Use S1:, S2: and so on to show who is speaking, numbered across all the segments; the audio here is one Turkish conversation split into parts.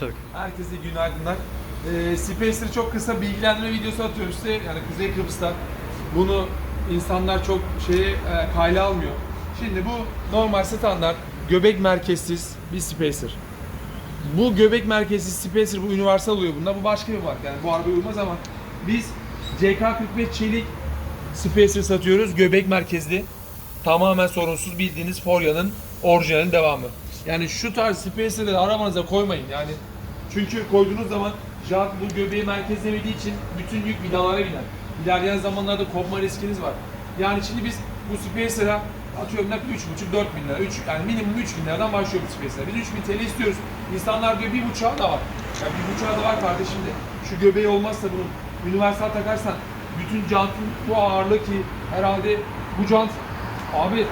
S1: başladık.
S2: Herkese günaydınlar. Ee, Spacer'ı çok kısa bilgilendirme videosu atıyorum size. Yani Kuzey Kıbrıs'ta bunu insanlar çok şeye e, kayla almıyor. Şimdi bu normal standart göbek merkezsiz bir Spacer. Bu göbek merkezsiz Spacer bu universal oluyor bunda. Bu başka bir marka yani bu arabaya uymaz ama biz CK45 çelik Spacer satıyoruz. Göbek merkezli. Tamamen sorunsuz bildiğiniz Forya'nın orijinalin devamı. Yani şu tarz Spacer'ları arabanıza koymayın. Yani çünkü koyduğunuz zaman jant bu göbeği merkezlemediği için bütün yük vidalara biner. İlerleyen zamanlarda kopma riskiniz var. Yani şimdi biz bu Spacer'a atıyorum ne 3,5-4 bin lira. 3, yani minimum 3 bin liradan başlıyor bu Spacer'a. Biz 3 bin TL istiyoruz. İnsanlar diyor bir buçuğa da var. Ya bir buçuğa da var kardeşim de. Şu göbeği olmazsa bunun universal takarsan bütün jantın bu ağırlığı ki herhalde bu jant abi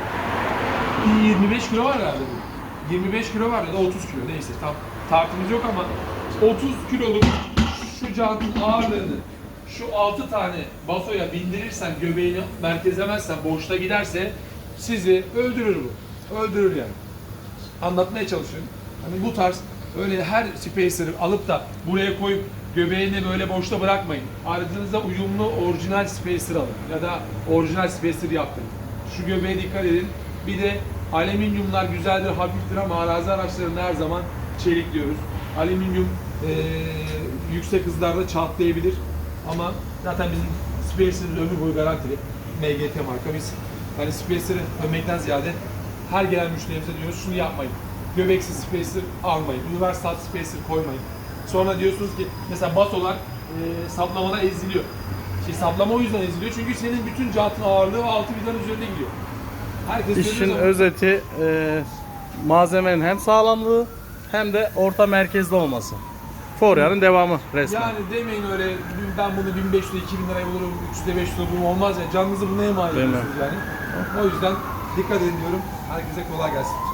S2: 25 kilo var herhalde bu. 25 kilo var ya da 30 kilo neyse tam tartımız yok ama 30 kiloluk şu jantın ağırlığını şu 6 tane basoya bindirirsen göbeğini merkezlemezsen boşta giderse sizi öldürür bu. Öldürür yani. Anlatmaya çalışıyorum. Hani bu tarz öyle her spacer'ı alıp da buraya koyup göbeğini böyle boşta bırakmayın. Aracınıza uyumlu orijinal spacer alın ya da orijinal spacer yaptırın. Şu göbeğe dikkat edin. Bir de alüminyumlar güzeldir, hafiftir ama arazi araçlarında her zaman çelik diyoruz. Alüminyum eee, yüksek hızlarda çatlayabilir ama zaten bizim Spacer'ın ömür boyu garantili. MGT marka biz hani Spacer'ı övmekten ziyade her gelen müşterimize diyoruz şunu yapmayın. Göbeksiz Spacer almayın. Universal Spacer koymayın. Sonra diyorsunuz ki mesela basolar eee saplamada eziliyor. Şey, saplama o yüzden eziliyor çünkü senin bütün jantın ağırlığı ve altı vidanın üzerinde gidiyor.
S1: İşin özeti e, malzemenin hem sağlamlığı hem de orta merkezde olması. Forya'nın devamı resmen.
S2: Yani demeyin öyle ben bunu 1500 2000 liraya bulurum, 300'de 500'de bulurum olmaz ya. Canınızı buna emanet ediyorsunuz yani. O yüzden dikkat edin diyorum. Herkese kolay gelsin.